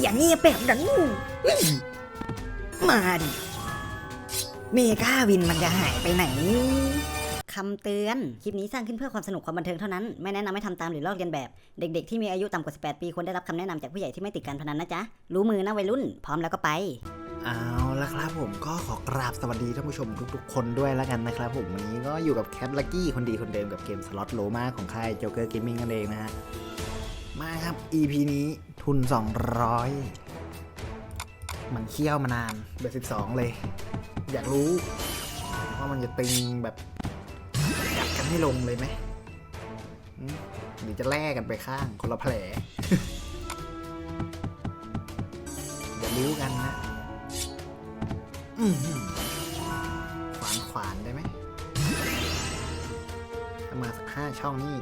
อย่างเงียบแบบนั้นเฮ้ยมาดิ เมกาวินมันจะหายไปไหน คำเตือน คลิปนี้สร้างขึ้นเพื่อความสนุกความบันเทิงเท่านั้น ไม่แนะนำให้ทำตามหรือลอกเลียนแบบ เด็กๆที่มีอายุต่ำกว่า 18 ปีควรได้รับคำแนะนำจากผู้ใหญ่ที่ไม่ติดการพนันนะจ๊ะ รู้มือนะวัยรุ่น พร้อมแล้วก็ไป เอาละครับผมก็ขอกราบสวัสดีท่านผู้ชมทุกๆ คนด้วยแล้วกันนะครับผมวันนี้ก็อยู่กับแคปลักกี้คนดีคนเดิมกับเกมสล็อตโลมาของค่ายโจเกอร์เกมมิ่งนั่นเองนะฮะ มาครับ EP นี้ทุน 200 มันเคี่ยวมานานเบอร์12 เลย อยากรู้ว่ามันจะตึงแบบกัดกันให้ลงเลยไหมหรือจะแลกกันไปข้างคนละแผลเดี๋ยวรู้กันนะขวานขวานได้ไหมมาสักห้าช่องนี่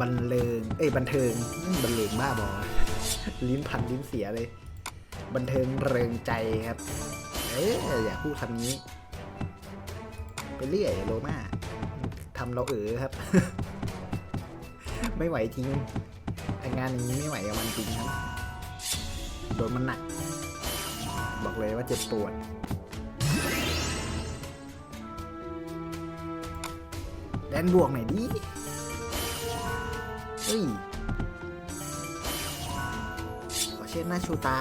บันเลิงเอ้ยบันเทิงบันเลงบ้าบอลิ้นพันลิ้นเสียเลย บันเทิงเริงใจครับ เอ๊ะอย่าพูดคำนี้ ไปเรื่อยโลมาทำเราเออครับ ไม่ไหวจริงไองานนี้ไม่ไหวกับมันจริงครับโดนมันหนัก บอกเลยว่าเจ็บปวดแดนบวกหน่อยดิ ฮ้ยขอเช็ดหน้าชูตา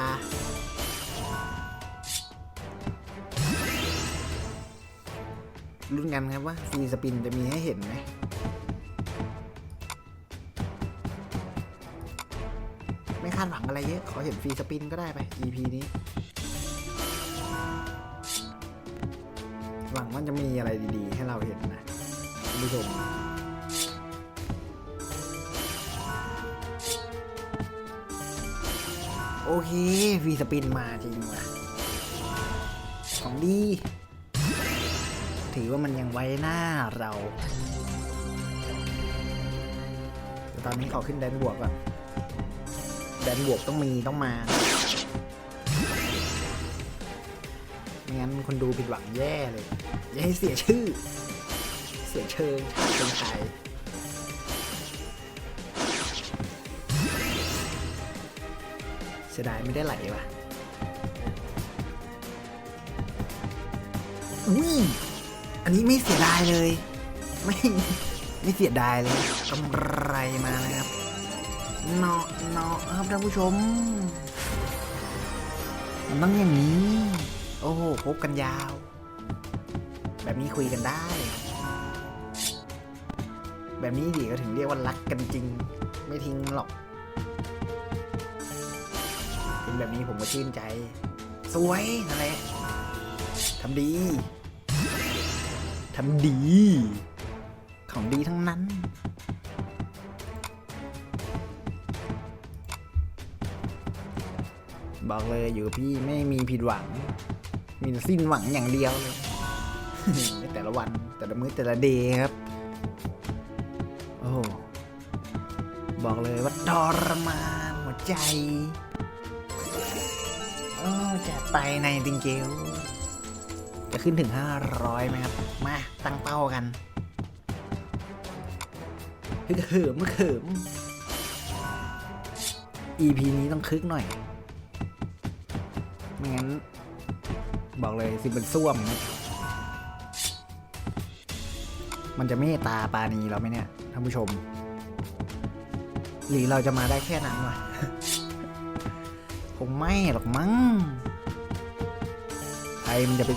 รุ่นกันครับว่าฟรีสปินจะมีให้เห็นไหมไม่คาดหวังอะไรเยอะ ขอเห็นฟรีสปินก็ได้ไป EP นี้ หวังว่าจะมีอะไรดีๆ ให้เราเห็นนะท่านผู้ชม โอเคฟรีสปินมาจริงว่ะของดี ถือว่ามันยังไว้หน้าเรา ตอนนี้ขอขึ้นแดนบวกก่อน แดนบวกต้องมีต้องมาไม่งั้นคนดูผิดหวังแย่เลย อย่าให้เสียชื่อ เสียเชิงเป็นไทย สียดายไม่ได้ไหลว่ะอุ้ยอันนี้ไม่เสียดายเลย ไม่ไม่เสียดายเลยกำไรมานะครับเนาะเนาะครับท่านผู้ชมมันต้องอย่างนี้ โอ้โหคบกันยาว แบบนี้คุยกันได้ แบบนี้ดีก็ถึงเรียกว่ารักกันจริง ไม่ทิ้งหรอก เป็นแบบนี้ผมก็ชื่นใจ สวยนั่นแหละทำดีทำดี ของดีทั้งนั้น บอกเลยอยู่พี่ไม่มีผิดหวัง มีแต่สิ้นหวังอย่างเดียวเลยแต่ละวันแต่ละมื้อแต่ละเดย์ครับ โอ้บอกเลยว่าทรมานหัวใจ จัดไปในติงเกลจะขึ้นถึง 500ไหมครับ มาตั้งเป้ากันฮึกเหิมฮึกเหิม EP นี้ต้องคึกหน่อย ไม่งั้น บอกเลยสิเป็นส้วม มันจะเมตตาปานีเราไหมเนี่ยท่านผู้ชม หรือเราจะมาได้แค่นั้นวะคงไม่หรอกมั้ง รมันจะไป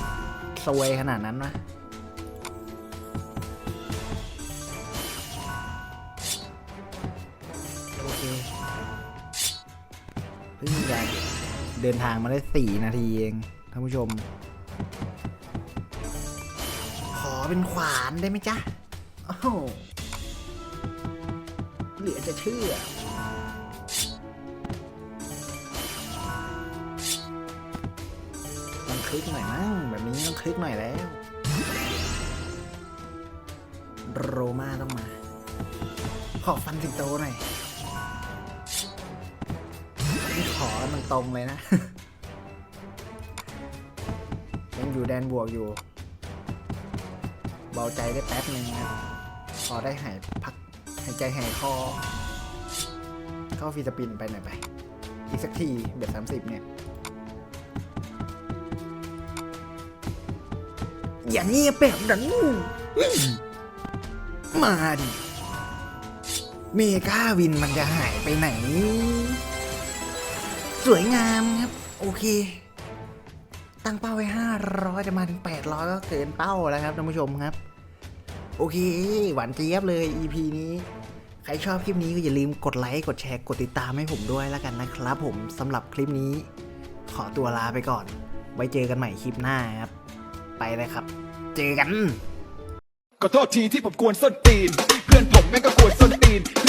ซวยขนาดนั้นวะโอเคเพิ่งจะเดินทางมาได้สี่นาทีเองท่านผู้ชม ขอเป็นขวานได้ไหมจ๊ะ โอ้เหลือจะเชื่อ ลิกหน่อยมั้งแบบนี้ต้องคลิกหน่อยแล้ว โรมาต้องมา ขอฟันสิงโตหน่อยนี่ขอมันตรงเลยนะ ยังอยู่แดนบวกอยู่ เบาใจได้แป๊บหนึ่งครับพอได้หายพักหายใจหายคอ เข้าฟิลิปปินไปหน่อยไป อีกสักทีเบ็ดสามสิบเนี่ย อย่างเงียบแบบนั้นมาดิ เมกาวินมันจะหายไปไหน สวยงามครับ โอเค ตั้งเป้าไว้ห้าร้อยจะมาถึงแปดร้อยก็เกินเป้าแล้วครับท่านผู้ชมครับ โอเค หวานเจี๊ยบเลย EP นี้ใครชอบคลิปนี้ก็อย่าลืมกดไลค์ กดแชร์ กดติดตามให้ผมด้วยแล้วกันนะครับผมสำหรับคลิปนี้ ขอตัวลาไปก่อน ไว้เจอกันใหม่คลิปหน้าครับ ไปเลยครับ เจอกัน ขอโทษทีที่ผมกวนส้นตีน เพื่อนผมแม่งก็กวนส้นตีนเ